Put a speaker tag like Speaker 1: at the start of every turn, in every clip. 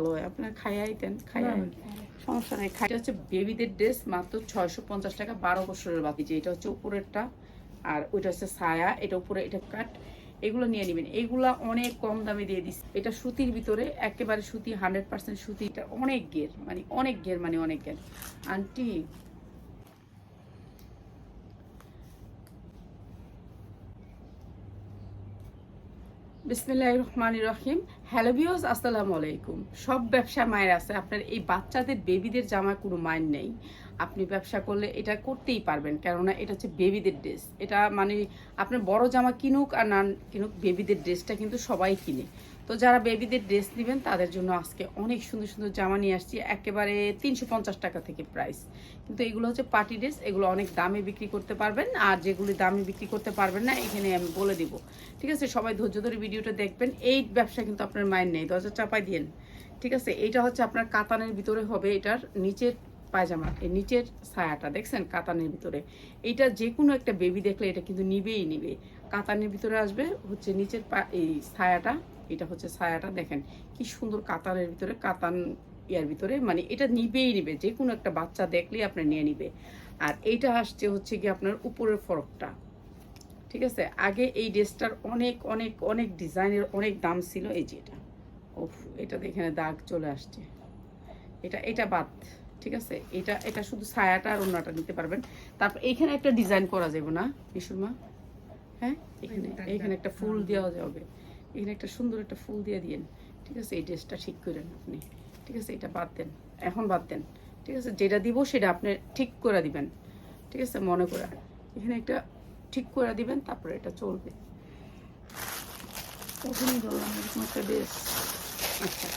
Speaker 1: ভালো হয়। আপনারা খাইয়ে আইতেন খাইয়ে সমস্যা নেই খাই। হচ্ছে বেবিদের ড্রেস মাত্র ছয়শো পঞ্চাশ টাকা বারো বছরের বাকি যে এটা হচ্ছে উপরেরটা। আর ওইটা হচ্ছে ছায়া এটা উপরে এটা কাট এগুলো নিয়ে নেবেন। এগুলা অনেক কম দামে দিয়ে দিস। এটা সুতির ভিতরে একেবারে সুতি হান্ড্রেড পার্সেন্ট সুতি এটা অনেক গের মানে অনেক গের মানে অনেক গের আন্টি বিসমিল্লাহ রহমান রহিম। হ্যালো বিওস আসসালামু আলাইকুম। সব ব্যবসা মায়ের আছে, আপনার এই বাচ্চাদের বেবিদের জামা কোনো মায়ের নেই। আপনি ব্যবসা করলে এটা করতেই পারবেন, কেননা এটা হচ্ছে বেবিদের ড্রেস এটা মানে আপনার বড় জামা কিনুক আর না কিনুক বেবিদের ড্রেসটা কিন্তু সবাই কিনে। তো যারা বেবিদের ড্রেস নেবেন, তাদের জন্য আজকে অনেক সুন্দর সুন্দর জামা নিয়ে আসছি, একেবারে তিনশো পঞ্চাশ টাকা থেকে প্রাইস কিন্তু এগুলো হচ্ছে পার্টি ড্রেস এগুলো অনেক দামে বিক্রি করতে পারবেন, আর যেগুলি দামে বিক্রি করতে পারবেন না, এখানে আমি বলে দিব। ঠিক আছে, সবাই ধৈর্য ধরে ভিডিওটা দেখবেন, এই ব্যবসা কিন্তু আপনার মায়ের নেই, দরজা চাপাই দিয়েন। ঠিক আছে এটা হচ্ছে আপনার কাতানের ভিতরে হবে, এটার নিচের পায়জামা, এই নিচের ছায়াটা, দেখছেন কাতানের ভিতরে। এইটা যে কোনো একটা বেবি দেখলে এটা কিন্তু নিবেই নিবে। কাতানের ভিতরে আসবে, হচ্ছে নিচের এই ছায়াটা এটা হচ্ছে ছায়াটা দেখেন কি সুন্দর কাতানের ভিতরে কাতান ইয়ার ভিতরে মানে এটা নিবেই নিবে যে কোনো একটা বাচ্চা দেখলেই আপনি নিয়ে নিবে। আর এইটা আসছে হচ্ছে কি আপনার উপরের ফরকটা ঠিক আছে? আগে এই ড্রেসটার অনেক অনেক অনেক ডিজাইনের অনেক দাম ছিল এই যে এটা। ওফ এটা দেখেন দাগ চলে আসছে। এটা এটা বাদ ঠিক আছে? এটা এটা শুধু ছায়াটা আর অন্যটা নিতে পারবেন। তারপর এইখানে একটা ডিজাইন করা যাবে না বিশুর মা? হ্যাঁ? এখানে এখানে একটা ফুল দেওয়া যাবে। এখানে একটা সুন্দর একটা ফুল দিয়ে দিয়েন। ঠিক আছে এই ড্রেসটা ঠিক করেন আপনি। ঠিক আছে এটা বাদ দেন। এখন বাদ দেন। ঠিক আছে যেটা দিব সেটা আপনি ঠিক করে দিবেন। ঠিক আছে মনে করে। এখানে একটা ঠিক করে দিবেন তারপরে এটা চলবে। ওখানে ধরলাম এরকম একটা ড্রেস আচ্ছা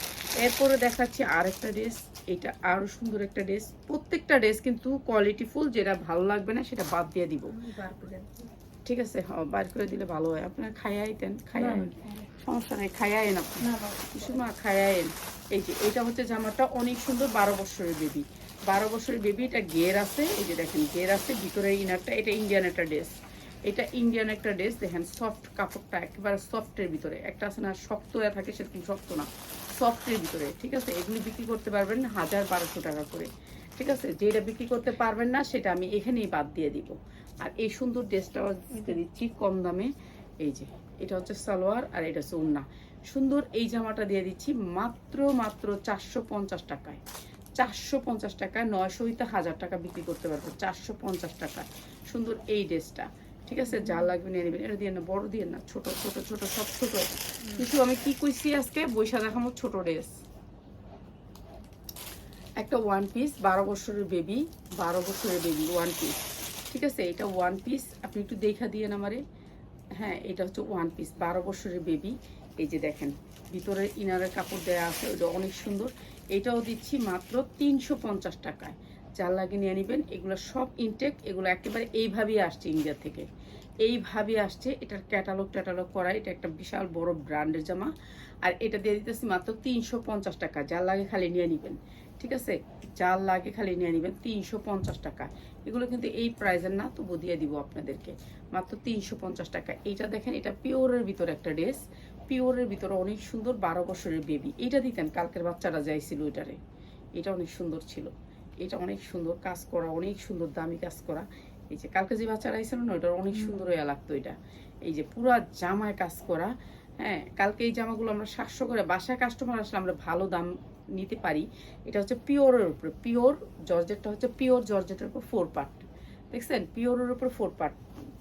Speaker 1: এরপরে দেখাচ্ছি আর একটা ড্রেস এটা আরও সুন্দর একটা ড্রেস প্রত্যেকটা ড্রেস কিন্তু কোয়ালিটি ফুল যেটা ভালো লাগবে না সেটা বাদ দিয়ে দিব। ঠিক আছে হ্যাঁ বার করে দিলে ভালো হয়। আপনারা খাইয়াইতেন খাইয়াই সমস্যা নেই খাইয়াইন আপনি। মা খাইয়াইন এই যে এটা হচ্ছে জামাটা অনেক সুন্দর বারো বছরের বেবি বারো বছরের বেবি এটা গের আছে এই যে দেখেন গের আছে ভিতরে ইনারটা এটা ইন্ডিয়ান একটা ড্রেস এটা ইন্ডিয়ান একটা ড্রেস দেখেন সফট কাপড়টা একেবারে সফটের ভিতরে। একটা আছে না শক্ত হয়ে থাকে সেরকম শক্ত না। সফটের ভিতরে ঠিক আছে? এগুলি বিক্রি করতে পারবেন হাজার বারোশো টাকা করে। ঠিক আছে? যেটা বিক্রি করতে পারবেন না সেটা আমি এখানেই বাদ দিয়ে দিব। আর এই সুন্দর ড্রেসটাও দিতে দিচ্ছি কম দামে। এই যে এটা হচ্ছে সালোয়ার আর এটা হচ্ছে উন্না সুন্দর এই জামাটা দিয়ে দিচ্ছি মাত্র মাত্র চারশো পঞ্চাশ টাকায়। চারশো পঞ্চাশ টাকায় নয়শো হইতে হাজার টাকা বিক্রি করতে পারব, চারশো পঞ্চাশ টাকায়। সুন্দর এই ড্রেসটা, ঠিক আছে? যা লাগবে নিয়ে নেবেন। এটা দিয়ে না, বড় দিয়ে না, ছোট ছোট ছোট, সব ছোট। কিন্তু আমি কি কইছি আজকে? বৈশা দেখাবো ছোট ড্রেস। একটা ওয়ান পিস বারো বছরের বেবি বারো বছরের বেবি ওয়ান পিস ঠিক আছে? এটা ওয়ান পিস আপনি একটু দেখা দিয়েন আমারে। হ্যাঁ এটা হচ্ছে ওয়ান পিস বারো বছরের বেবি এই যে দেখেন, ভিতরে ইনারের কাপড় দেওয়া আছে ওটা অনেক সুন্দর। এটাও দিচ্ছি মাত্র তিনশো পঞ্চাশ টাকায়। যার লাগে নিয়ে নেবেন, এগুলো সব ইনটেক এগুলো একেবারে এইভাবেই আসছে ইন্ডিয়া থেকে। এইভাবে আসছে, এটার ক্যাটালগ ট্যাটালগ করা এটা একটা বিশাল বড় ব্র্যান্ডের জামা। আর এটা দিয়ে দিতেছি মাত্র তিনশো পঞ্চাশ টাকা, যার লাগে খালি নিয়ে নেবেন। ঠিক আছে? যার লাগে খালি নিয়ে নেবেন। তিনশো পঞ্চাশ টাকা। এগুলো কিন্তু এই প্রাইজের না তবু দিয়ে দিব আপনাদেরকে। মাত্র তিনশো পঞ্চাশ টাকা। এইটা দেখেন এটা পিওরের ভিতরে একটা ড্রেস পিওরের ভিতরে অনেক সুন্দর বারো বছরের বেবি এটা দিতেন কালকের বাচ্চারা যাইছিল ওইটারে। এটা অনেক সুন্দর ছিল। এটা অনেক সুন্দর কাজ করা অনেক সুন্দর দামি কাজ করা। এই যে কালকে যে বাচ্চারা আইছিল না ওইটার অনেক সুন্দর হয়ে লাগতো এটা। এই যে পুরা জামায় কাজ করা হ্যাঁ? কালকে এই জামাগুলো আমরা সাতশো করে বাসায় কাস্টমার আসলে আমরা ভালো দাম নিতে পারি, এটা হচ্ছে পিওরের উপরে। পিওর জর্জেটটা হচ্ছে পিওর জর্জেটের উপর ফোর পার্ট দেখছেন? পিওরের উপর ফোর পার্ট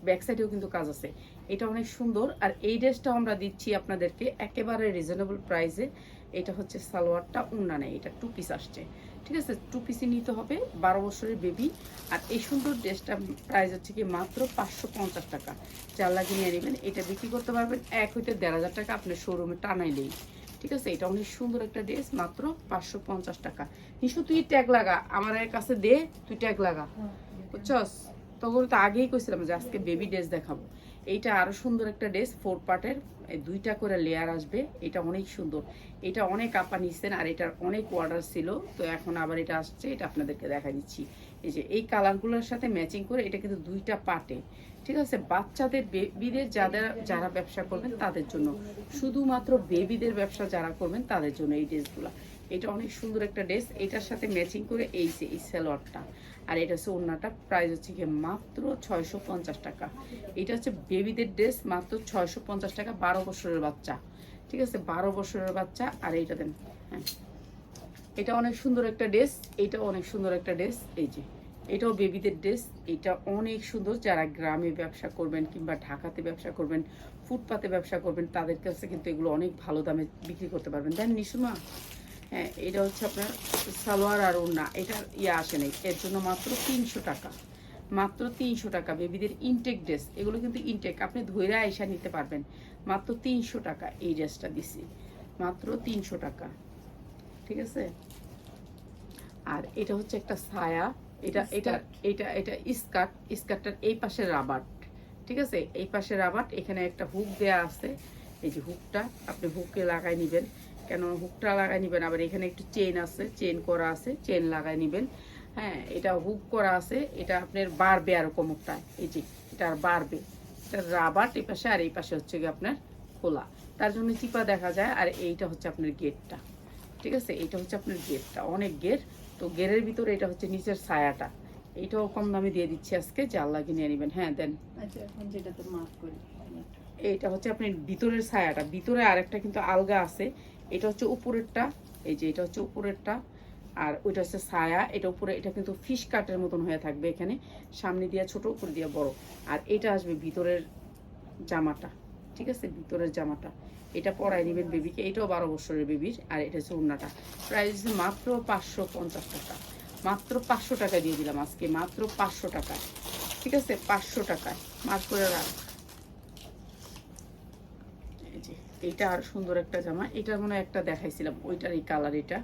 Speaker 1: ব্যাক সাইডেও কিন্তু কাজ আছে। এটা অনেক সুন্দর। আর এই ড্রেসটাও আমরা দিচ্ছি আপনাদেরকে একেবারে রিজনেবল প্রাইসে এটা হচ্ছে সালোয়ারটা উন্না নেই এটা টু পিস আসছে। ঠিক আছে? টু পিসই নিতে হবে, বারো বছরের বেবি আর এই সুন্দর ড্রেসটা প্রাইস হচ্ছে কি মাত্র পাঁচশো পঞ্চাশ টাকা। চার লাগিয়ে নিয়ে নেবেন, এটা বিক্রি করতে পারবেন এক হইতে দেড় হাজার টাকা। আপনার শোরুমে টানাইলেই। ঠিক আছে? এটা অনেক সুন্দর একটা ড্রেস মাত্র পাঁচশো পঞ্চাশ টাকা। নিশু তুই ট্যাগ লাগা আমার কাছে দে তুই ট্যাগ লাগা। বুঝছস? তখন তো আগেই কইছিলাম যে আজকে বেবি ড্রেস দেখাবো। এইটা আরও সুন্দর একটা ড্রেস ফোর পার্টের দুইটা করে লেয়ার আসবে। এটা অনেক সুন্দর। এটা অনেক আপা নিচ্ছেন আর এটার অনেক অর্ডার ছিল। তো এখন আবার এটা আসছে এটা আপনাদেরকে দেখা দিচ্ছি। এই যে এই কালারগুলোর সাথে ম্যাচিং করে এটা কিন্তু দুইটা পার্টে ঠিক আছে, বাচ্চাদের বেবিদের যাদের, যারা ব্যবসা করবেন তাদের জন্য। শুধুমাত্র বেবিদের ব্যবসা যারা করবেন তাদের জন্য এই ড্রেসগুলো। এটা অনেক সুন্দর একটা ড্রেস। এটার সাথে ম্যাচিং করে এই যে এই সালোয়ারটা। আর এটা হচ্ছে ওড়নাটা। প্রাইস হচ্ছে গিয়ে মাত্র ছয়শো পঞ্চাশ টাকা। এটা হচ্ছে বেবিদের ড্রেস মাত্র ছয়শো পঞ্চাশ টাকা, বারো বছরের বাচ্চা। ঠিক আছে, বারো বছরের বাচ্চা। আর এইটা দেন হ্যাঁ। এটা অনেক সুন্দর একটা ড্রেস এটা অনেক সুন্দর একটা ড্রেস এই যে। এটাও বেবিদের ড্রেস, এটা অনেক সুন্দর। যারা গ্রামে ব্যবসা করবেন কিংবা ঢাকাতে ব্যবসা করবেন, ফুটপাতে ব্যবসা করবেন, তাদের কাছে কিন্তু এগুলো অনেক ভালো দামে বিক্রি করতে পারবেন। দেন নিশুমা হ্যাঁ এটা হচ্ছে আপনার সালোয়ার আর ওড়না, এটা ইয়ে আসে নাই। এর জন্য মাত্র তিনশো টাকা। মাত্র তিনশো টাকা বেবিদের ইনটেক ড্রেস এগুলো কিন্তু ইনটেক আপনি ধৈর্য আয়সা নিতে পারবেন। মাত্র তিনশো টাকা এই ড্রেসটা দিছি। মাত্র তিনশো টাকা। ঠিক আছে? আর এটা হচ্ছে একটা ছায়া। এটা এটা এটা এটা স্কার্ট স্কার্টটার এই পাশে রাবার্ট ঠিক আছে? এই পাশে রাবার্ট এখানে একটা হুক দেয়া আছে। এই যে হুকটা আপনি হুককে লাগাই নেবেন। কেন হুকটা লাগাই নেবেন আবার এখানে একটু চেন আছে চেন করা আছে চেন লাগাই নেবেন। হ্যাঁ এটা হুক করা আছে এটা আপনার বাড়বে আরও কমকটা। এই যে এটা আর বাড়বে। এটা রাবার এই পাশে আর এই পাশে হচ্ছে গিয়ে আপনার খোলা। তার জন্য চিপা দেখা যায় আর এইটা হচ্ছে আপনার গেটটা ঠিক আছে এটা হচ্ছে আপনার গেটটা অনেক গেট তো গেরের ভিতরে এটা হচ্ছে নিচের ছায়াটা। এইটাও কম দামে দিয়ে দিচ্ছি আজকে জাল লাগিয়ে নিয়ে নেবেন। হ্যাঁ দেন।
Speaker 2: আচ্ছা এখন মাফ করি
Speaker 1: এইটা। হচ্ছে আপনি ভিতরের ছায়াটা। ভিতরে আরেকটা কিন্তু আলগা আছে। এটা হচ্ছে উপরেরটা এই যে এটা হচ্ছে উপরেরটা। আর ওইটা হচ্ছে ছায়া। এটা উপরে এটা কিন্তু ফিশ কাটের মতন হয়ে থাকবে এখানে। সামনে দিয়ে ছোট উপরে দিয়ে বড়। আর এটা আসবে ভিতরের জামাটা। ঠিক আছে? ভিতরের জামাটা। এটা পরাই নেবেন বেবিকে এটাও বারো বছরের বেবির আর এটা হচ্ছে উন্নাটা প্রাইস মাত্র পাঁচশো পঞ্চাশ টাকা। মাত্র পাঁচশো টাকা দিয়ে দিলাম আজকে। মাত্র পাঁচশো টাকা ঠিক আছে? পাঁচশো টাকায়। মার করে রাখ। এইটা আর সুন্দর একটা জামা। এটা মনে একটা দেখাইছিলাম। ওইটার এই কালার এটা।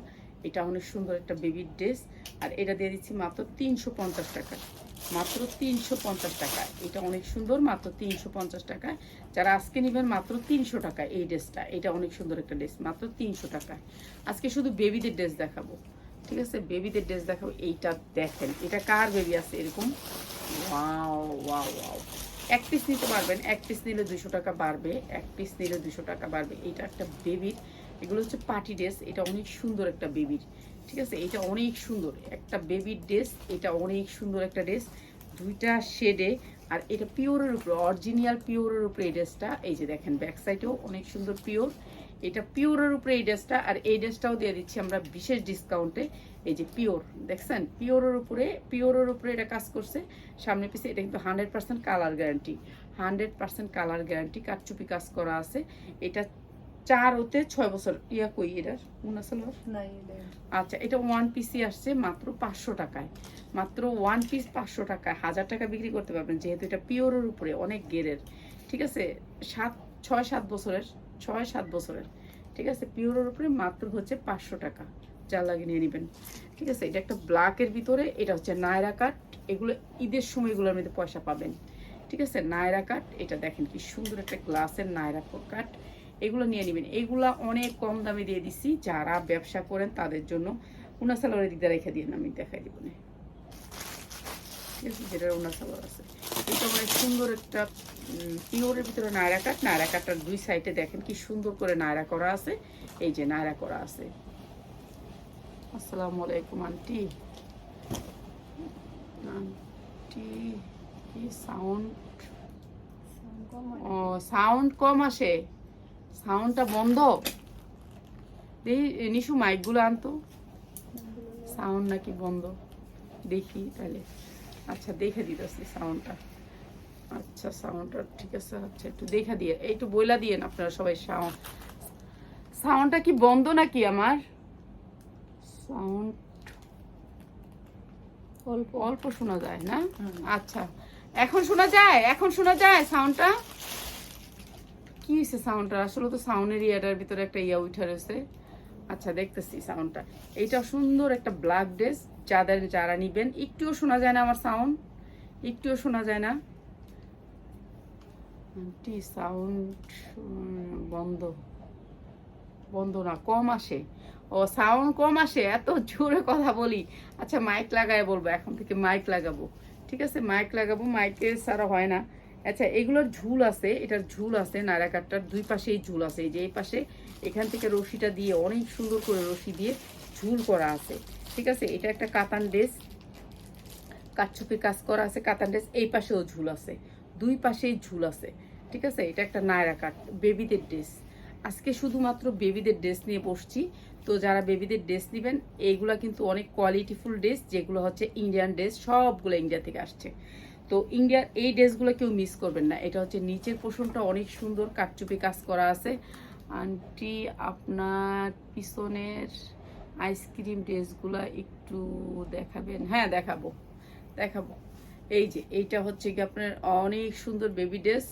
Speaker 1: এটা অনেক সুন্দর একটা বেবির ড্রেস আর এটা দিয়ে দিচ্ছি মাত্র তিনশো পঞ্চাশ টাকা মাত্র তিনশো পঞ্চাশ টাকা। এটা অনেক সুন্দর, মাত্র তিনশো পঞ্চাশ টাকা। যারা আজকে নেবেন মাত্র তিনশো টাকা এই ড্রেসটা। এটা অনেক সুন্দর একটা ড্রেস, মাত্র তিনশো টাকায় আজকে শুধু বেবিদের ড্রেস দেখাবো, ঠিক আছে? বেবিদের ড্রেস দেখাবো, এইটা দেখেন। এটা কার বেবি আছে এরকম? Wow wow wow. এক পিস নিতে পারবেন, এক পিস নিলে দুশো টাকা বাড়বে, এক পিস নিলে দুশো টাকা বাড়বে। এটা একটা বেবির, এগুলো হচ্ছে পার্টি ড্রেস, এটা অনেক সুন্দর একটা বেবির। ঠিক আছে, এটা অনেক সুন্দর। একটা বেবির ড্রেস এটা অনেক সুন্দর একটা ড্রেস দুইটা শেডে আর এটা পিওরের উপরে অরিজিনাল পিওরের উপরে এই ড্রেসটা এই যে দেখেন ব্যাক সাইডেও অনেক সুন্দর পিওর এটা পিওরের উপরে এই ড্রেসটা আর এই ড্রেসটাও দিয়ে দিচ্ছি আমরা বিশেষ ডিসকাউন্টে এই যে পিওর দেখছেন? পিওরের উপরে পিওরের উপরে এটা কাজ করছে। সামনে পিছে এটা কিন্তু hundred percent colour guarantee hundred percent colour guarantee কারচুপি কাজ করা আছে। এটা চার হতে ছয় বছর। ইয়া কই এটার
Speaker 2: এটা
Speaker 1: আচ্ছা এটা ওয়ান পিসই আসছে মাত্র পাঁচশো টাকায়। মাত্র ওয়ান পিস পাঁচশো টাকায়। হাজার টাকা বিক্রি করতে পারবেন যেহেতু এটা পিওরের উপরে অনেক গেরের। ঠিক আছে? সাত ছয় সাত বছরের ছয় সাত বছরের। ঠিক আছে? পিওরের উপরে মাত্র হচ্ছে পাঁচশো টাকা। যা লাগিয়ে নিয়ে নেবেন। ঠিক আছে? এটা একটা ব্ল্যাকের ভিতরে এটা হচ্ছে নায়রা কাট এগুলো ঈদের সময় এগুলোর মধ্যে পয়সা পাবেন। ঠিক আছে? নায়রা কাট এটা দেখেন কি সুন্দর একটা গ্লাসের নায়রা কাট এগুলো নিয়ে নেবেন। এগুলা অনেক কম দামে দিয়ে দিছি। যারা ব্যবসা করেন তাদের জন্য উনা সালোয়ারের দিকটা রেখে দিয়ে আমি দেখাই দিব না। আছে যেটা উনা সালোয়ার আছে। এটা অনেক সুন্দর একটা পিওরের ভিতরে নায়রা কাট নায়রা কাটটার দুই সাইডে দেখেন কি সুন্দর করে নায়রা করা আছে। এই যে নায়রা করা আছে। আসসালামু আলাইকুম আন্টি। আন্টি কি সাউন্ড ও সাউন্ড কম আসে। সাউন্ডটা বন্ধ। দেখি নিশু মাইকগুলো আনতো। সাউন্ড নাকি বন্ধ। দেখি তাহলে। আচ্ছা দেখে দিতেছি সাউন্ডটা। আচ্ছা সাউন্ডটা ঠিক আছে আচ্ছা একটু দেখা দিয়ে একটু বইলা দিয়েন আপনারা সবাই সাউন্ড। সাউন্ডটা কি বন্ধ নাকি আমার? সাউন্ড
Speaker 2: অল্প
Speaker 1: অল্প শোনা যায় না? আচ্ছা এখন শোনা যায় এখন শোনা যায় সাউন্ডটা? কি হয়েছে সাউন্ডটা আসলে তো সাউন্ডের ইয়াটার ভিতরে একটা ইয়া উঠে রয়েছে। আচ্ছা দেখতেছি সাউন্ডটা এইটা সুন্দর একটা ব্ল্যাক ড্রেস যাদের যারা নিবেন, একটুও শোনা যায় না আমার সাউন্ড একটুও শোনা যায় না। সাউন্ড বন্ধ। বন্ধ না, কম আসে। ও সাউন্ড কম আসে, এত জোরে কথা বলি। আচ্ছা মাইক লাগায় বলব, এখন থেকে মাইক লাগাবো। ঠিক আছে মাইক লাগাবো মাইকে ছাড়া হয় না। আচ্ছা এগুলোর ঝুল আছে, এটার ঝুল আছে নায়রা কাঠটার দুই পাশেই ঝুল আছে, এই যে এই পাশে, এখান থেকে রশিটা দিয়ে, অনেক সুন্দর করে রশি দিয়ে ঝুল করা আছে, ঠিক আছে? এটা একটা কাতান ড্রেস কাচ্চুপি কাজ করা আছে কাতান ড্রেস, এই পাশেও ঝুল আছে, দুই পাশেই ঝুল আছে, ঠিক আছে? এটা একটা নায়রা কাট বেবিদের ড্রেস। আজকে শুধুমাত্র বেবিদের ড্রেস নিয়ে বসছি, তো যারা বেবিদের ড্রেস নেবেন এইগুলা কিন্তু অনেক কোয়ালিটিফুল ড্রেস, যেগুলো হচ্ছে ইন্ডিয়ান ড্রেস, সবগুলো ইন্ডিয়া থেকে আসছে। তো ইন্ডিয়ার এই ড্রেসগুলো কেউ মিস করবেন না। এটা হচ্ছে নিচের পোষণটা অনেক সুন্দর কাটচুপি কাজ করা আছে। আন্টি আপনার পিছনের আইসক্রিম ড্রেসগুলো একটু দেখাবেন। হ্যাঁ দেখাবো দেখাবো। এই যে এইটা হচ্ছে কি আপনার অনেক সুন্দর বেবি ড্রেস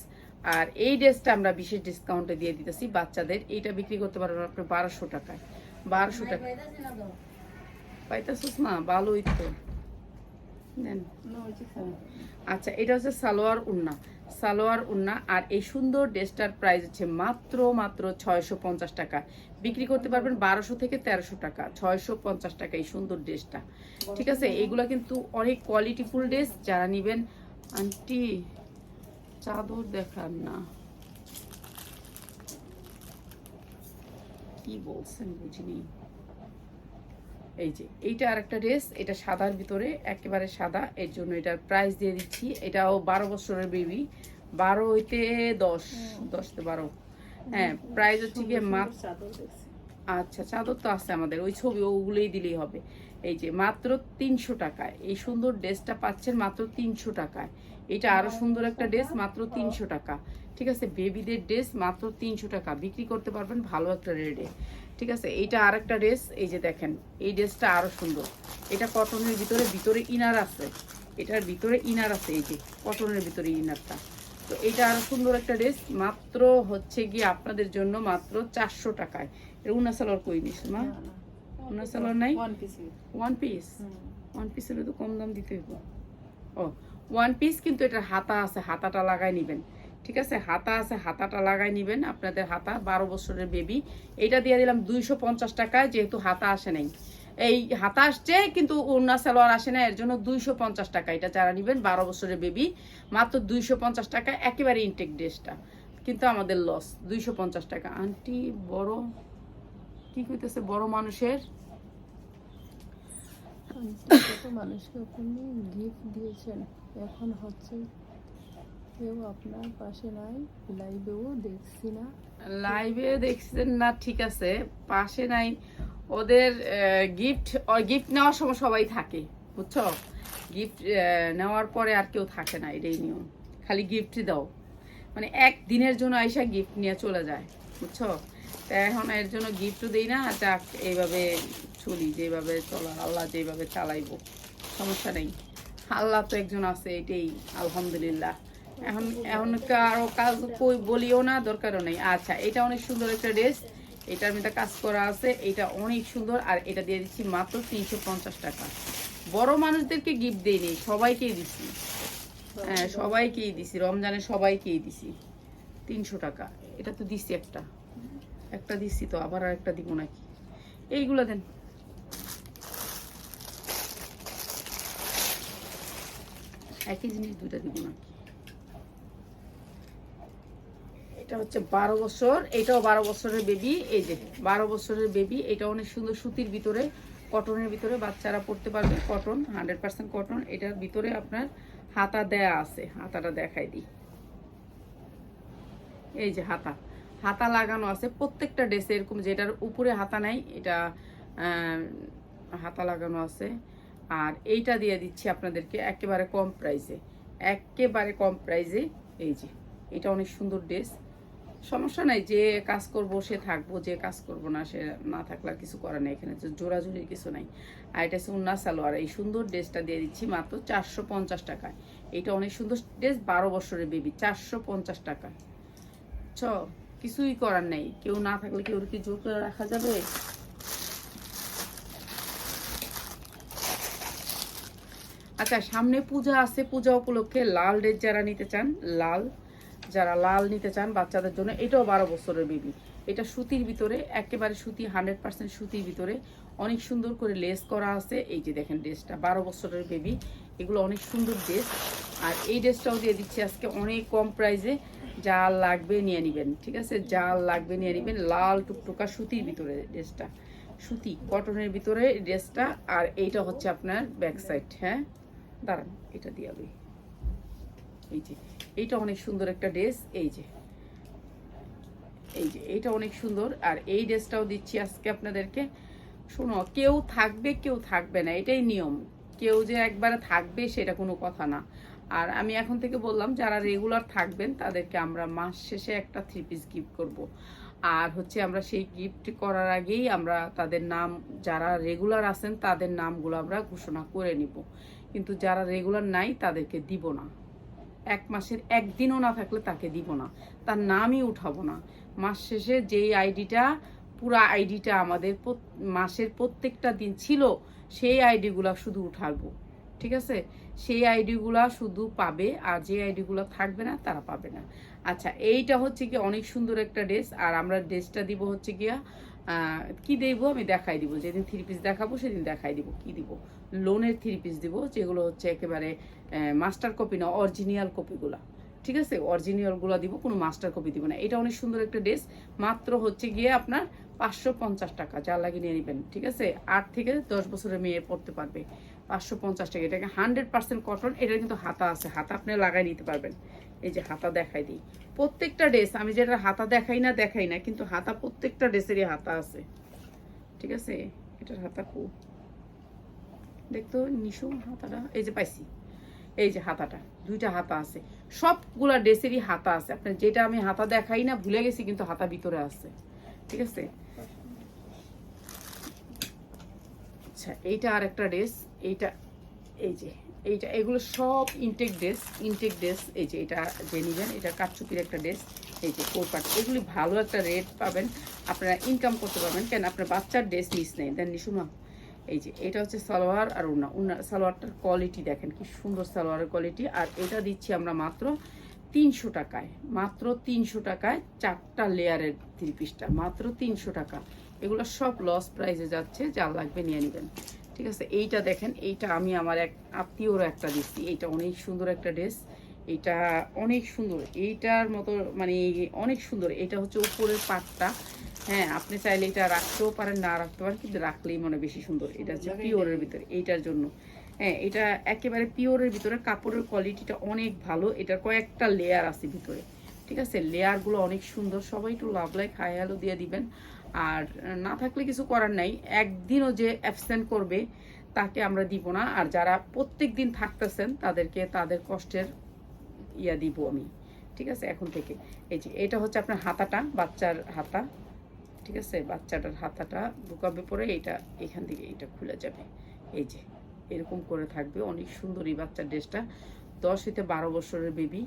Speaker 1: আর এই ড্রেসটা আমরা বিশেষ ডিসকাউন্টে দিয়ে দিতেছি বাচ্চাদের। এইটা বিক্রি করতে পারবেন আপনি বারোশো টাকায়। বারোশো টাকা। পাইতেছিস না ভালোই তো। আচ্ছা এটা হচ্ছে সালোয়ার উন্না। সালোয়ার উন্না আর এই সুন্দর ড্রেসটার প্রাইস হচ্ছে মাত্র মাত্র ছয়শো পঞ্চাশ টাকা। বিক্রি করতে পারবেন বারোশো থেকে তেরোশো টাকা ছয়শো পঞ্চাশ টাকা এই সুন্দর ড্রেসটা। ঠিক আছে এইগুলা কিন্তু অনেক কোয়ালিটিফুল ড্রেস যারা নিবেন আন্টি চাদর দেখান না। কি বলছেন বুঝিনি। এই যে এইটা আরেকটা ড্রেস এটা সাদার ভিতরে একেবারে সাদা এর জন্য এটার প্রাইস দিয়ে দিচ্ছি। এটাও বারো বছরের বেবি বারো হইতে দশ দশতে বারো। হ্যাঁ প্রাইস হচ্ছে গিয়ে মাত্র আচ্ছা চাদর তো আছে আমাদের ওই ছবি ওগুলোই দিলেই হবে। এই যে মাত্র তিনশো টাকায় এই সুন্দর ড্রেসটা পাচ্ছেন মাত্র তিনশো টাকায়। এটা আরও সুন্দর একটা ড্রেস মাত্র তিনশো টাকা। ঠিক আছে বেবিদের ড্রেস মাত্র তিনশো টাকা। বিক্রি করতে পারবেন ভালো একটা রেটে ঠিক আছে এইটা আর একটা ড্রেস এই যে দেখেন এই ড্রেসটা আরও সুন্দর। এটা কটনের ভিতরে ভিতরে ইনার আছে। এটার ভিতরে ইনার আছে এই যে কটনের ভিতরে ইনারটা তো এটা আরও সুন্দর একটা ড্রেস মাত্র হচ্ছে গিয়ে আপনাদের জন্য মাত্র চারশো টাকায়। এর উনা সালোয়ার কই নিস মা?
Speaker 2: না।
Speaker 1: নাই। ওয়ান পিস ওয়ান পিস হলে তো কম দাম দিতে হইব। ও ওয়ান পিস কিন্তু এটার হাতা আছে হাতাটা লাগাই নিবেন। ঠিক আছে? হাতা আছে, হাতাটা লাগাই নিবেন আপনাদের হাতা, বারো বছরের বেবি এটা দিয়ে দিলাম দুইশো পঞ্চাশ টাকায়, যেহেতু হাতা আসে নাই। এই হাতা আসছে, কিন্তু ওড়না সালোয়ার আসে না, এর জন্য দুইশো পঞ্চাশ টাকা। এটা যারা নিবেন, বারো বছরের বেবি মাত্র দুইশো পঞ্চাশ টাকা, একেবারে ইনটেক ড্রেসটা। কিন্তু আমাদের লস দুইশো পঞ্চাশ টাকা। আন্টি, বড়, কি কইতেছে? বড় মানুষের?
Speaker 3: মানুষকে আপনি গিফট দিয়েছেন? এখন হচ্ছে কেউ আপনার পাশে নাই লাইভেও দেখছি না।
Speaker 1: লাইভে দেখছেন না, ঠিক আছে, পাশে নাই। ওদের গিফট গিফট নেওয়ার সময় সবাই থাকে, বুঝছ? গিফট নেওয়ার পরে আর কেউ থাকে না, এটাই নিয়ম। খালি গিফট দাও। মানে এক দিনের জন্য আইসা গিফট নিয়ে চলে যায়, বুঝছ? তা এখন এর জন্য গিফটও দিই না, যাক, এইভাবে চলি, যেভাবে চলো, আল্লাহ যেভাবে চালাইবো, সমস্যা নেই। আল্লাহ তো একজন আছে, এটাই, আলহামদুলিল্লাহ। এখন এখন কারও কাজ কই বলিও না, দরকারও নেই। আচ্ছা এটা অনেক সুন্দর একটা ড্রেস। এটার মধ্যে কাজ করা আছে, এটা অনেক সুন্দর, আর এটা দিয়ে দিচ্ছি মাত্র তিনশো পঞ্চাশ টাকা। বড় মানুষদেরকে গিফট দেয়নি সবাইকেই দিছি। হ্যাঁ সবাইকেই দিছি, রমজানে সবাইকেই দিছি। তিনশো টাকা, এটা তো দিছি একটা। একটা দিছি তো, আবার আর একটা দিব নাকি? এইগুলো দেন। একই জিনিস দুইটা দিব নাকি এটা হচ্ছে বারো বছর, এটাও বারো বছরের বেবি এই যে বারো বছরের বেবি এটা অনেক সুন্দর সুতির ভিতরে কটনের ভিতরে বাচ্চারা পড়তে পারবে কটন হান্ড্রেড পার্সেন্ট কটন এটার ভিতরে আপনার হাতা দেয়া আছে, হাতাটা দেখাই দিই। এই যে হাতা হাতা লাগানো আছে, প্রত্যেকটা ড্রেসে এরকম যেটার উপরে হাতা নাই, এটা হাতা লাগানো আছে। আর এইটা দিয়ে দিচ্ছি আপনাদেরকে একেবারে কম প্রাইসে একেবারে কম প্রাইসে এই যে, এটা অনেক সুন্দর ড্রেস সমস্যা নাই, যে কাজ করব সে থাকব, যে কাজ করব না সে না থাকলে কিছু করার নেই এখানে যে জোড়াজুড়ির কিছু নাই। আর এটা হচ্ছে উন্না সালোয়ার, এই সুন্দর ড্রেসটা দিয়ে দিচ্ছি মাত্র চারশো পঞ্চাশ টাকায়। এটা অনেক সুন্দর ড্রেস, বারো বছরের বেবি চারশো পঞ্চাশ টাকা। চ, কিছুই করার নেই, কেউ না থাকলে কেউ কি জোর করে রাখা যাবে? আচ্ছা সামনে পূজা আছে, পূজা উপলক্ষে লাল ড্রেস যারা নিতে চান, লাল যারা লাল নিতে চান বাচ্চাদের জন্য, এটাও বারো বছরের বেবি এটা সুতির ভিতরে, একেবারে সুতি হান্ড্রেড পার্সেন্ট সুতির ভিতরে। অনেক সুন্দর করে লেস করা আছে। এই যে দেখেন ড্রেসটা বারো বছরের বেবি এগুলো অনেক সুন্দর ড্রেস আর এই ড্রেসটাও দিয়ে দিচ্ছি আজকে অনেক কম প্রাইসে যা লাগবে নিয়ে নেবেন, ঠিক আছে? যা লাগবে নিয়ে নেবেন, লাল টুকটুকা সুতির ভিতরে ড্রেসটা সুতি কটনের ভিতরে ড্রেসটা আর এইটা হচ্ছে আপনার ব্যাক সাইড হ্যাঁ? দাঁড়ান, এটা দিয়ে এই যে, এইটা অনেক সুন্দর একটা ড্রেস, এই যে। এই যে, এইটা অনেক সুন্দর। আর এই ড্রেসটাও দিচ্ছি আজকে আপনাদেরকে। শোনো, কেউ থাকবে কেউ থাকবে না, এটাই নিয়ম। কেউ যে একবারে থাকবে সেটা কোনো কথা না। আর আমি এখন থেকে বললাম, যারা রেগুলার থাকবেন, তাদেরকে আমরা মাস শেষে একটা থ্রি পিস গিফট করব। আর হচ্ছে আমরা সেই গিফট করার আগেই আমরা তাদের নাম, যারা রেগুলার আছেন, তাদের নামগুলো আমরা ঘোষণা করে নিব। কিন্তু যারা রেগুলার নাই, তাদেরকে দিব না। এক মাসের একদিনও না থাকলে তাকে দিব না। তার নামই উঠাবো না। মাস শেষে যেই আইডিটা, পুরা আইডিটা আমাদের মাসের প্রত্যেকটা দিন ছিল, সেই আইডিগুলা শুধু উঠাবো। ঠিক আছে? সেই আইডিগুলা শুধু পাবে, আর যে আইডিগুলো থাকবে না, তারা পাবে না। আচ্ছা এইটা হচ্ছে কি অনেক সুন্দর একটা ড্রেস, আর আমরা ড্রেসটা দিব হচ্ছে গিয়া কি দেবো আমি দেখাই দিব। যেদিন থ্রি পিস দেখাবো, সেদিন দেখাই দিব, কি দিব। লোনের থ্রি পিস দিব, যেগুলো হচ্ছে একেবারে মাস্টার কপি না অরিজিনাল কপিগুলা ঠিক আছে? অরিজিনালগুলো দিব, কোনো মাস্টার কপি দিব না। এটা অনেক সুন্দর একটা ড্রেস মাত্র হচ্ছে গিয়ে আপনার পাঁচশো পঞ্চাশ টাকা যা লাগিয়ে নিয়ে নেবেন। ঠিক আছে? আট থেকে দশ বছরের মেয়ে পড়তে পারবে। পাঁচশো পঞ্চাশ টাকা। এটাকে হান্ড্রেড পার্সেন্ট কটন এটা কিন্তু হাতা আছে। হাতা আপনি লাগাই নিতে পারবেন। এই যে হাতা দেখাই দিই। প্রত্যেকটা ড্রেস আমি যেটা হাতা দেখাই না দেখাই না, কিন্তু হাতা প্রত্যেকটা ড্রেসেরই হাতা আছে। ঠিক আছে? এটার হাতা কু দেখতো নিশু হাতাটা, এই যে পাইছি, এই যে হাতাটা, দুইটা হাতা আছে। সবগুলা ড্রেসেরই হাতা আছে। আপনার যেটা আমি হাতা দেখাই না, ভুলে গেছি, কিন্তু হাতা ভিতরে আছে। ঠিক আছে? আচ্ছা এইটা আর একটা ড্রেস, এইটা, এই যে, এইটা, এগুলো সব ইনটেক ড্রেস ইনটেক ড্রেস এই যে এটা যে নিবেন, এটা কাঠচুপির একটা ড্রেস, এই যে কোরপাট, এগুলি ভালো একটা রেট পাবেন। আপনারা ইনকাম করতে পারবেন। কেন? আপনার বাচ্চার ড্রেস নিস নেই। দেন নিশুমা এই যে, এটা হচ্ছে সালোয়ার আর উন্না। উন্না, সালোয়ারটার কোয়ালিটি দেখেন, কি সুন্দর সালোয়ারের কোয়ালিটি আর এটা দিচ্ছি আমরা মাত্র তিনশো টাকায়। মাত্র তিনশো টাকায় চারটা লেয়ারের থ্রি পিসটা মাত্র তিনশো টাকা। এগুলো সব লস প্রাইসে যাচ্ছে, যা লাগবে নিয়ে নেবেন। ঠিক আছে? এইটা দেখেন, এইটা আমি আমার এক আত্মীয়র একটা দিচ্ছি। এইটা অনেক সুন্দর একটা ড্রেস এইটা অনেক সুন্দর। এইটার মতো মানে অনেক সুন্দর। এটা হচ্ছে উপরের পাটটা। হ্যাঁ আপনি চাইলে এটা রাখতেও পারেন না রাখতে পারেন কিন্তু রাখলেই মনে বেশি সুন্দর। এটা হচ্ছে পিওরের ভিতরে এইটার জন্য। হ্যাঁ এটা একেবারে পিওরের ভিতরে কাপড়ের কোয়ালিটিটা অনেক ভালো এটার কয়েকটা লেয়ার আছে ভিতরে। ঠিক আছে? লেয়ারগুলো অনেক সুন্দর সবাই একটু লাভ লাইক হাই হ্যালো দিয়ে দিবেন। আর না থাকলে কিছু করার নাই একদিনও যে অ্যাবসেন্ট করবে তাকে আমরা দিব না। আর যারা প্রত্যেক দিন থাকতেছেন তাদেরকে তাদের কষ্টের ইয়া দিব আমি। ঠিক আছে? এখন থেকে। এই যে এটা হচ্ছে আপনার হাতাটা বাচ্চার হাতা। ঠিক আছে? বাচ্চাটার হাতাটা ঢুকাবে পরে এইটা এখান থেকে এটা খুলে যাবে। এই যে, এরকম করে থাকবে। অনেক সুন্দর এই বাচ্চার ড্রেসটা। দশ হইতে বারো বছরের বেবি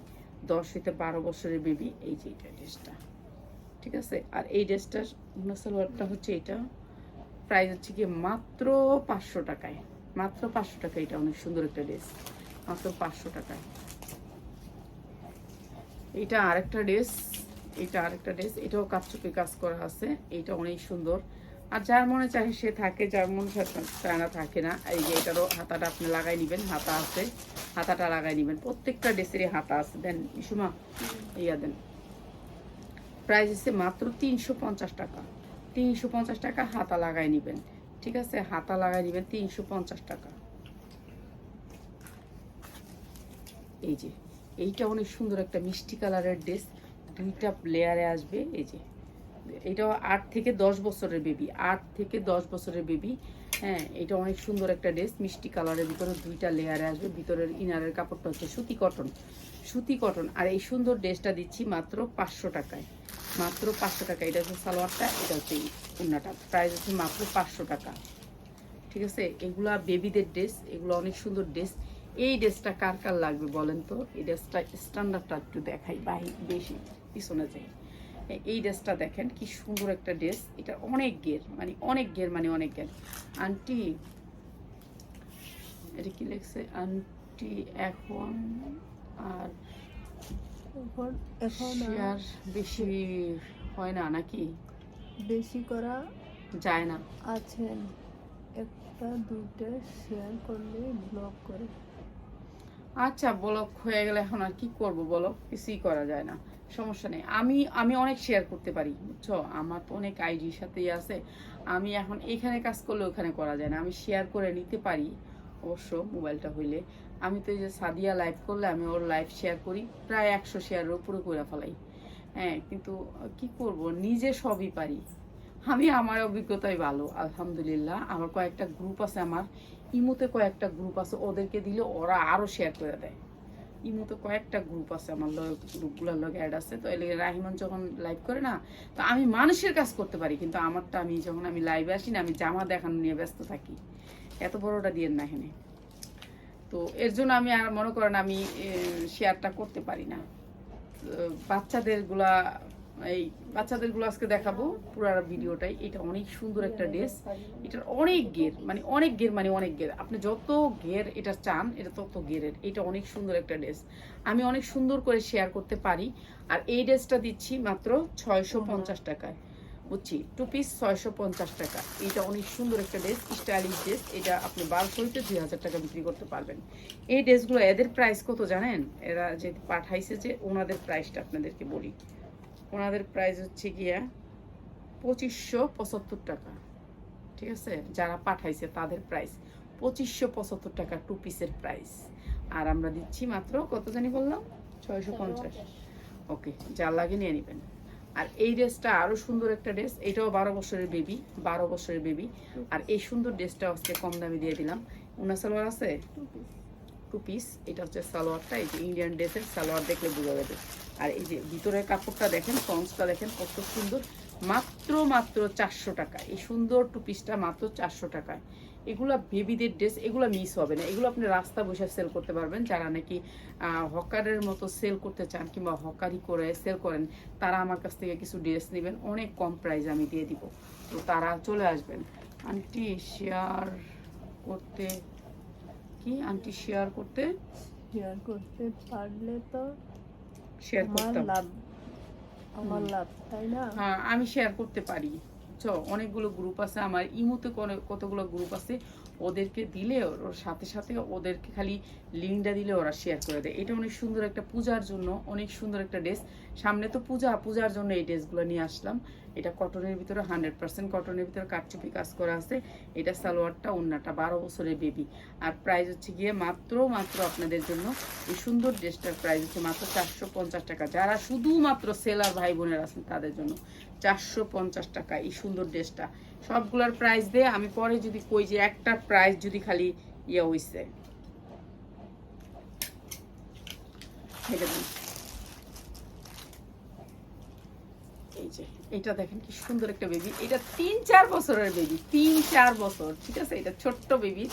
Speaker 1: দশ হইতে বারো বছরের বেবি এই যে এইটা ড্রেসটা। ঠিক আছে? আর এই ড্রেসটার সালোয়ারটা হচ্ছে এটা। প্রাইস হচ্ছে কি মাত্র পাঁচশো টাকায়। মাত্র পাঁচশো টাকা এটা অনেক সুন্দর একটা ড্রেস। মাত্র পাঁচশো টাকায়। এটা আরেকটা ড্রেস। এটা আরেকটা ড্রেস, এটাও কাচচুপি কাজ করা আছে, এটা অনেক সুন্দর। আর যার মনে চায় সে থাকে, যার মনে চায় না, থাকে না। এই যে এটারও হাতাটা আপনি লাগাই নেবেন, হাতা আছে, হাতাটা লাগাই নেবেন। প্রত্যেকটা ড্রেসেরই হাতা আছে। দেন ইসুমা ইয়া দেন। প্রাইস হচ্ছে মাত্র তিনশো পঞ্চাশ টাকা। তিনশো পঞ্চাশ টাকা হাতা লাগাই নেবেন, ঠিক আছে? হাতা লাগাই নেবেন তিনশো পঞ্চাশ টাকা। এই যে, এইটা অনেক সুন্দর একটা মিষ্টি কালারের ড্রেস। দুইটা লেয়ারে আসবে, এই যে, এটা আট থেকে দশ বছরের বেবি আট থেকে দশ বছরের বেবি হ্যাঁ এটা অনেক সুন্দর একটা ড্রেস মিষ্টি কালারের ভিতরে দুইটা লেয়ারে আসবে, ভিতরের ইনারের কাপড়টা হচ্ছে সুতি কটন সুতি কটন আর এই সুন্দর ড্রেসটা দিচ্ছি মাত্র পাঁচশো টাকায়, মাত্র পাঁচশো টাকা, এটা হচ্ছে সালোয়ারটা, এটা হচ্ছে উন্নাটা প্রাইস হচ্ছে মাত্র পাঁচশো টাকা, ঠিক আছে? এগুলা বেবিদের ড্রেস এগুলো অনেক সুন্দর ড্রেস এই ড্রেসটা কার কার লাগবে বলেন তো? এই ড্রেসটা স্ট্যান্ডার্ডটা একটু দেখাই, বাহি, বেশি। পিছনে যাই এই ড্রেসটা দেখেন কি সুন্দর একটা ড্রেস। এটা অনেক গের মানে অনেক গের মানে অনেক গের। আন্টি এটা কি লেখছে? আন্টি এখন আর
Speaker 3: এখন আর
Speaker 1: বেশি হয় না নাকি?
Speaker 3: বেশি করা
Speaker 1: যায় না।
Speaker 3: আছেন একটা দুইটা শেয়ার করলে ব্লক করে।
Speaker 1: আচ্ছা ব্লক হয়ে গেলে এখন আর কি করব বলো? কিছুই করা যায় না। সমস্যা নেই। আমি আমি অনেক শেয়ার করতে পারি, বুঝছ? আমার তো অনেক আইডির সাথেই আছে। আমি এখন এখানে কাজ করলে ওখানে করা যায় না। আমি শেয়ার করে নিতে পারি, অবশ্য মোবাইলটা হইলে। আমি তো এই যে সাদিয়া লাইভ করলে আমি ওর লাইভ শেয়ার করি, প্রায় একশো শেয়ারের উপরে করে ফেলাই। হ্যাঁ কিন্তু কি করব? নিজে সবই পারি। আমি, আমার অভিজ্ঞতাই ভালো, আলহামদুলিল্লাহ। আমার কয়েকটা গ্রুপ আছে আমার। ইমোতে কয়েকটা গ্রুপ আছে, ওদেরকে দিলে ওরা আরও শেয়ার করে দেয়। ইমোতে কয়েকটা গ্রুপ আছে, আমার গ্রুপগুলোর লগে অ্যাড আছে। তো এলে রাহিমন যখন লাইভ করে না, তো আমি মানুষের কাজ করতে পারি, কিন্তু আমারটা আমি যখন আমি লাইভে আসি না, আমি জামা দেখানো নিয়ে ব্যস্ত থাকি। এত বড়টা দিয়ে না এখানে। তো এর জন্য আমি আর মনে করেন আমি শেয়ারটা করতে পারি না। বাচ্চাদেরগুলা বাচ্চাদেরগুলা এই বাচ্চাদেরগুলো আজকে দেখাবো পুরো ভিডিওটাই। এটা অনেক সুন্দর একটা ড্রেস। এটার অনেক গের মানে অনেক গের মানে অনেক গের। আপনি যত গের এটা চান, এটা তত গেরের। এটা অনেক সুন্দর একটা ড্রেস। আমি অনেক সুন্দর করে শেয়ার করতে পারি। আর এই ড্রেসটা দিচ্ছি মাত্র ছয়শো পঞ্চাশ টাকায়। বুঝছি? টু পিস ছয়শো পঞ্চাশ টাকা। এটা অনেক সুন্দর একটা ড্রেস, স্টাইলিশ ড্রেস। এটা আপনি বারোশো হইতে দুই হাজার টাকা বিক্রি করতে পারবেন। এই ড্রেসগুলো এদের প্রাইস কত জানেন? এরা যে পাঠাইছে যে ওনাদের প্রাইসটা আপনাদেরকে বলি। ওনাদের প্রাইস হচ্ছে গিয়া পঁচিশশো পঁচাত্তর টাকা। ঠিক আছে? যারা পাঠাইছে তাদের প্রাইস পঁচিশশো পঁচাত্তর টাকা টু পিসের প্রাইস আর আমরা দিচ্ছি মাত্র কত জানি বললাম? ছয়শো পঞ্চাশ। ওকে যার লাগে নিয়ে নেবেন। আর এই ড্রেসটা আরও সুন্দর একটা ড্রেস এটাও বারো বছরের বেবি বারো বছরের বেবি আর এই সুন্দর ড্রেসটা আজকে কম দামে দিয়ে দিলাম। উনা সালোয়ার আছে? টু পিস এটা হচ্ছে সালোয়ারটা, এই যে ইন্ডিয়ান ড্রেসের সালোয়ার দেখলে বোঝা যাবে। আর এই যে ভিতরের কাপড়টা দেখেন ফন্সটা দেখেন, কত সুন্দর, মাত্র মাত্র চারশো টাকা। এই সুন্দর টু পিসটা মাত্র চারশো টাকায়। এগুলো বেবিদের ড্রেস এগুলো মিস হবে না। এগুলো আপনি রাস্তা বসে সেল করতে পারবেন। যারা নাকি হকারের মতো সেল করতে চান কিংবা হকারি করে সেল করেন, তারা আমার কাছ থেকে কিছু ড্রেস নেবেন। অনেক কম প্রাইস আমি দিয়ে দিব। তো তারা চলে আসবেন। আন্টি শেয়ার করতে কি আন্টি শেয়ার করতে?
Speaker 3: শেয়ার করতে পারলে তো
Speaker 1: শেয়ার করতাম।
Speaker 3: লাভ আমার লাভ তাই না?
Speaker 1: হ্যাঁ আমি শেয়ার করতে পারি। চ অনেকগুলো গ্রুপ আছে আমার ইমোতে কতগুলো গ্রুপ আছে ওদেরকে দিলে ওর সাথে সাথে ওদেরকে খালি লিঙ্কটা দিলে ওরা শেয়ার করে দেয়। এটা অনেক সুন্দর একটা পূজার জন্য, অনেক সুন্দর একটা ড্রেস সামনে তো পূজা, পূজার জন্য এই ড্রেসগুলো নিয়ে আসলাম। এটা কটনের ভিতরে হান্ড্রেড পার্সেন্ট কটনের ভিতরে কাটচুপি কাজ করা আছে। এটা সালোয়ারটা অন্যটা বারো বছরের বেবি আর প্রাইস হচ্ছে গিয়ে মাত্র মাত্র আপনাদের জন্য এই সুন্দর ড্রেসটার প্রাইস হচ্ছে মাত্র চারশো পঞ্চাশ টাকা। যারা শুধুমাত্র সেলার ভাই বোনের আছেন তাদের জন্য চারশো পঞ্চাশ টাকা এই সুন্দর ড্রেসটা সবগুলোর প্রাইস দিয়ে আমি পরে যদি কই যে একটা প্রাইস যদি খালি ইয়ে যে এটা দেখেন কি সুন্দর একটা বেবি এটা তিন চার বছরের বেবি তিন চার বছর, ঠিক আছে? এটা ছোট্ট বেবি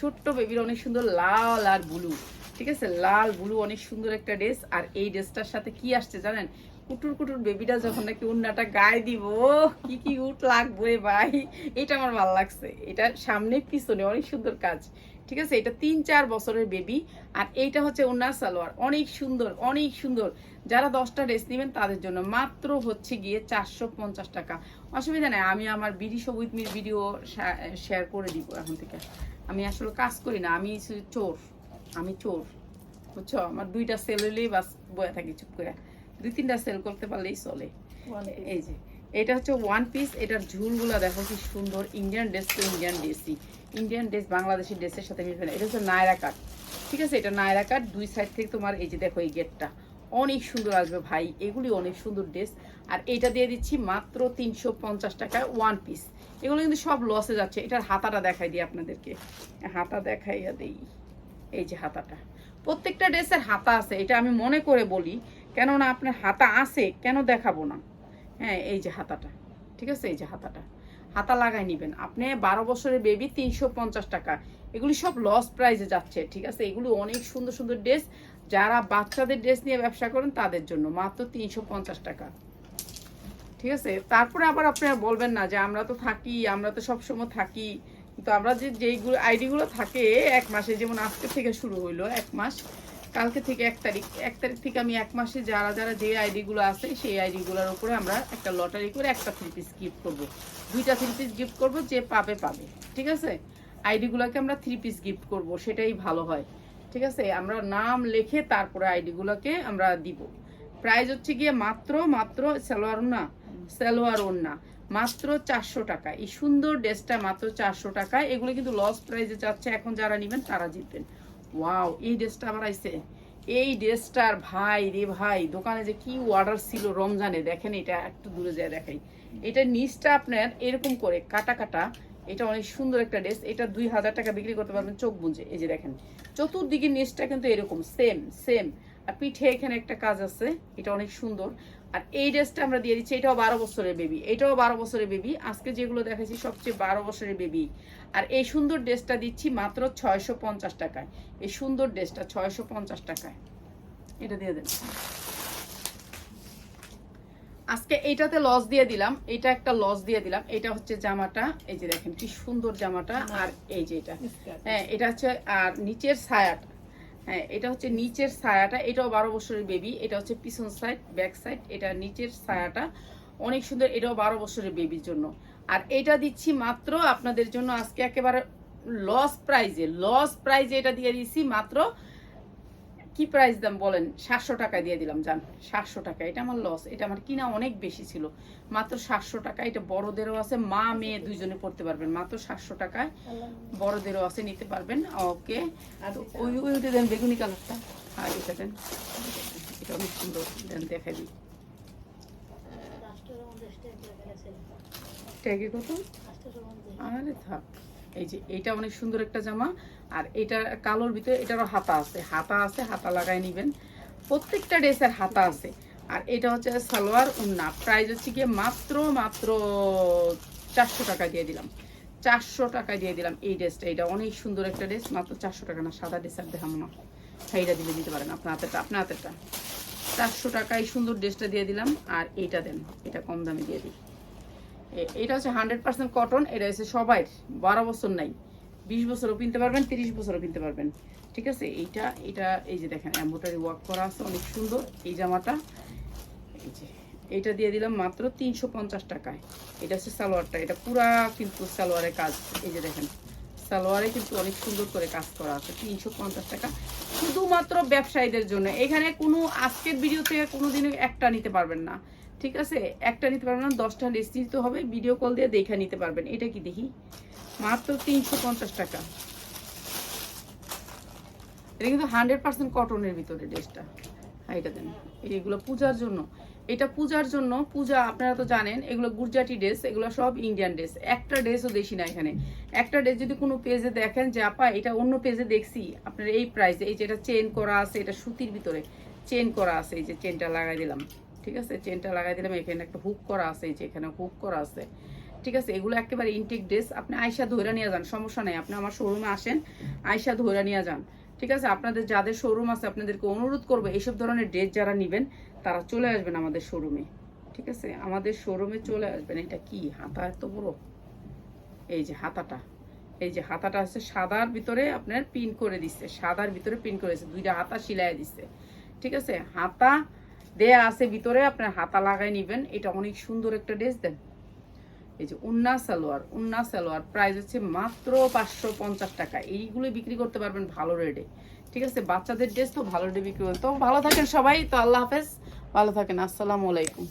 Speaker 1: ছোট্ট বেবির অনেক সুন্দর লাল আর ব্লু ঠিক আছে? লাল ব্লু অনেক সুন্দর একটা ড্রেস আর এই ড্রেসটার সাথে কি আসছে জানেন? কুটুর কুটুর বেবিটা যখন নাকি উন্নাটা গায়ে দিব কি কি উট লাগবে ভাই। এটা আমার ভালো লাগছে। এটা সামনে পিছনে অনেক সুন্দর কাজ। ঠিক আছে? এটা তিন চার বছরের বেবি আর এইটা হচ্ছে উন্নার সালোয়ার। অনেক সুন্দর অনেক সুন্দর। যারা দশটা ড্রেস নেবেন তাদের জন্য মাত্র হচ্ছে গিয়ে চারশো পঞ্চাশ টাকা। অসুবিধা নেই, আমি আমার বিডি সবুজ মির ভিডিও শেয়ার করে দিব এখন থেকে। আমি আসলে কাজ করি না, আমি চোর আমি চোর। বুঝছ? আমার দুইটা সেল হলেই বাস বয়ে থাকি চুপ করে। দুই তিনটা সেল করতে পারলেই চলে। এই যে এটা হচ্ছে ওয়ান পিস এটার ঝুলগুলো দেখো কি সুন্দর ইন্ডিয়ান ড্রেস তো ইন্ডিয়ান ড্রেসই ইন্ডিয়ান ড্রেস বাংলাদেশি ড্রেসের সাথে মিলবে না। এটা হচ্ছে নায়রা কাট ঠিক আছে? এটা নায়রা কাট দুই সাইড থেকে তোমার এই যে দেখো এই গেটটা অনেক সুন্দর আসবে ভাই এগুলি অনেক সুন্দর ড্রেস আর এটা দিয়ে দিচ্ছি মাত্র তিনশো পঞ্চাশ টাকায় ওয়ান পিস এগুলো কিন্তু সব লসে যাচ্ছে। এটার হাতাটা দেখাই দিই আপনাদেরকে। হাতা দেখাইয়া দেই। এই যে হাতাটা। প্রত্যেকটা ড্রেসের হাতা আছে এটা আমি মনে করে বলি। কেননা আপনার হাতা আছে, কেন দেখাবো না? হ্যাঁ এই যে হাতাটা, ঠিক আছে? এই যে হাতাটা। হাতা লাগাই নেবেন। আপনি বারো বছরের বেবি তিনশো পঞ্চাশ টাকা। এগুলি সব লস প্রাইজে যাচ্ছে, ঠিক আছে? এগুলি অনেক সুন্দর সুন্দর ড্রেস যারা বাচ্চাদের ড্রেস নিয়ে ব্যবসা করেন, তাদের জন্য মাত্র তিনশো পঞ্চাশ টাকা। ঠিক আছে? তারপরে আবার আপনারা বলবেন না যে আমরা তো থাকি, আমরা তো সবসময় থাকি। কিন্তু আমরা যে, যেইগুলো আইডিগুলো থাকে, এক মাসে যেমন আজকে থেকে শুরু হইল, এক মাস। কালকে থেকে এক তারিখ এক তারিখ থেকে আমি এক মাসে যারা যারা যে আইডিগুলো আছে, সেই আইডিগুলোর উপরে আমরা একটা লটারি করে একটা থ্রি পিস গিফট করব। দুইটা থ্রি পিস গিফট করব যে পাবে পাবে, ঠিক আছে? আইডিগুলোকে আমরা থ্রি পিস গিফট করব, সেটাই ভালো হয়, ঠিক আছে? আমরা নাম লিখে তারপরে আইডিগুলোকে আমরা দিব। প্রাইস হচ্ছে গিয়ে মাত্র মাত্র সালোয়ার না সালোয়ার ওন্না মাত্র চারশো টাকা। এই সুন্দর ড্রেসটা মাত্র চারশো টাকা। এগুলো কিন্তু লস প্রাইজে যাচ্ছে, এখন যারা নেবেন তারা জিতবেন। ওয়াও এই ড্রেসটা আবার আইছে। এই ড্রেসটার ভাই রে ভাই, দোকানে যে কি অর্ডার ছিল রমজানে, দেখেন এটা একটু দূরে যায় দেখাই। এটা নিচটা আপনার এরকম করে কাটা কাটা, এটা অনেক সুন্দর একটা ড্রেস এটা দুই হাজার টাকা বিক্রি করতে পারবেন চোখ বুঝে এই যে দেখেন চতুর্দিকে নিচটা কিন্তু এরকম সেম সেম আর পিঠে এখানে একটা কাজ আছে, এটা অনেক সুন্দর। আর এই ড্রেসটা আমরা দিয়ে দিচ্ছি এটাও বারো বছরের বেবি এটাও বারো বছরের বেবি আজকে যেগুলো দেখাচ্ছি সবচেয়ে বারো বছরের বেবি আর এই সুন্দর ড্রেসটা দিচ্ছি মাত্র ছয়শো পঞ্চাশ টাকায়। এই সুন্দর ড্রেসটা ছয়শো পঞ্চাশ টাকায়। এটা দিয়ে দেন। আজকে এইটাতে লস দিয়ে দিলাম এটা একটা লস দিয়ে দিলাম। এটা হচ্ছে জামাটা এই যে দেখেন কি সুন্দর জামাটা আর এই যে এটা। হ্যাঁ এটা হচ্ছে আর নিচের ছায়াটা। হ্যাঁ এটা হচ্ছে নিচের ছায়াটা, এটাও বারো বছরের বেবি এটা হচ্ছে পিছন সাইড ব্যাক সাইড এটা নিচের ছায়াটা। অনেক সুন্দর, এটাও বারো বছরের বেবির জন্য। আর এটা দিচ্ছি মাত্র আপনাদের জন্য আজকে একেবারে লস প্রাইজে লস প্রাইজে এটা দিয়ে দিচ্ছি মাত্র কি প্রাইস দাম বলেন? সাতশো টাকায় দিয়ে দিলাম জান। সাতশো টাকা এটা আমার লস এটা আমার কিনা অনেক বেশি ছিল। মাত্র সাতশো টাকা এটা বড়দেরও আছে। মা মেয়ে দুইজনে পড়তে পারবেন। মাত্র সাতশো টাকায় বড়দেরও আছে নিতে পারবেন। ওকে। তো ওই ওই ওইটা দেন বেগুনি কালারটা। হ্যাঁ এটা দেন। এটা অনেক সুন্দর। দেন দেখাই দিই। ট্যাগে কত? আরে থাক। এই যে এটা অনেক সুন্দর একটা জামা। আর এটা কালোর ভিতরে এটারও হাতা আছে। হাতা আছে, হাতা লাগাই নিবেন। প্রত্যেকটা ড্রেসের হাতা আছে। আর এটা হচ্ছে সালোয়ার উন্না। প্রাইস হচ্ছে গিয়ে মাত্র মাত্র চারশো টাকা দিয়ে দিলাম। চারশো টাকা দিয়ে দিলাম এই ড্রেসটা। এটা অনেক সুন্দর একটা ড্রেস। মাত্র চারশো টাকা না, সাদা ড্রেস আর দেখাম না। সেইটা দিলে দিতে পারেন আপনার হাতেরটা আপনার হাতেরটা। চারশো টাকায় সুন্দর ড্রেসটা দিয়ে দিলাম। আর এইটা দেন, এটা কম দামে দিয়ে দিই। এটা হচ্ছে হান্ড্রেড পার্সেন্ট কটন। এটা হচ্ছে সবাই বারো বছর নাই। বিশ বছরও কিনতে পারবেন, তিরিশ বছরও কিনতে পারবেন। ঠিক আছে? এইটা এটা এই যে দেখেন এম্বোটারি ওয়ার্ক করা আছে, অনেক সুন্দর। এই জামাটা, এই যে এটা দিয়ে দিলাম মাত্র তিনশো পঞ্চাশ টাকায়। এটা হচ্ছে সালোয়ারটা, এটা পুরা কিন্তু সালোয়ারের কাজ। এই যে দেখেন, সালোয়ারে কিন্তু অনেক সুন্দর করে কাজ করা আছে, তিনশো পঞ্চাশ টাকা। শুধুমাত্র ব্যবসায়ীদের জন্য। এখানে কোনো আজকের ভিডিও থেকে কোনো দিনও একটা নিতে পারবেন না। ঠিক আছে? একটা নিতে পারবেন না, দশটা লিস্ট নিতে হবে ভিডিও কল দিয়ে দেখে নিতে পারবেন। এটা কি দেখি? মাত্র তিনশো পঞ্চাশ টাকা। এটা কিন্তু হান্ড্রেড পার্সেন্ট কটনের ভিতরে ড্রেসটা হ্যাঁ এটা দেন। এগুলো পূজার জন্য। এটা পূজার জন্য, পূজা আপনারা তো জানেন, এগুলো গুজরাটি ড্রেস এগুলো সব ইন্ডিয়ান ড্রেস একটা ড্রেসও দেখি না এখানে। একটা ড্রেস যদি কোনো পেজে দেখেন যে, আপা, এটা অন্য পেজে দেখছি। আপনার এই প্রাইসে এই যে এটা চেন করা আছে, এটা সুতির ভিতরে চেন করা আছে, এই যে চেনটা লাগাই দিলাম। ঠিক আছে? চেনটা লাগাই দিলাম, এখানে একটা হুক করা আছে যে এখানে হুক করা আছে। ঠিক আছে? এগুলো একেবারে ইনটেক ড্রেস আপনি আয়সা ধরে নিয়ে যান, সমস্যা নেই। আপনি আমার শোরুমে আসেন আয়সা ধরে নিয়ে যান। ঠিক আছে? আপনাদের যাদের শোরুম আছে, আপনাদেরকে অনুরোধ করব, এইসব ধরনের ড্রেস যারা নেবেন, তারা চলে আসবেন আমাদের শোরুমে ঠিক আছে? আমাদের শোরুমে চলে আসবেন। এটা কি? হাতা এত বড়? এই যে হাতাটা। এই যে হাতাটা হচ্ছে সাদার ভিতরে আপনার পিন করে দিচ্ছে সাদার ভিতরে পিন করেছে। দুইটা হাতা সিলাই দিচ্ছে ঠিক আছে? হাতা দেয়া আছে ভিতরে, আপনার হাতা লাগাই নিবেন। এটা অনেক সুন্দর একটা ড্রেস, দেন। এই যে উন্না সালোয়ার উন্না সালোয়ার প্রাইস হচ্ছে মাত্র পাঁচশো পঞ্চাশ টাকা। এইগুলো বিক্রি করতে পারবেন ভালো রেটে। ঠিক আছে, বাচ্চাদের ড্রেস তো ভালো রেটে বিক্রি করতে তো ভালো থাকেন সবাই, তো আল্লাহ হাফেজ। ভালো থাকেন, আসসালামু আলাইকুম।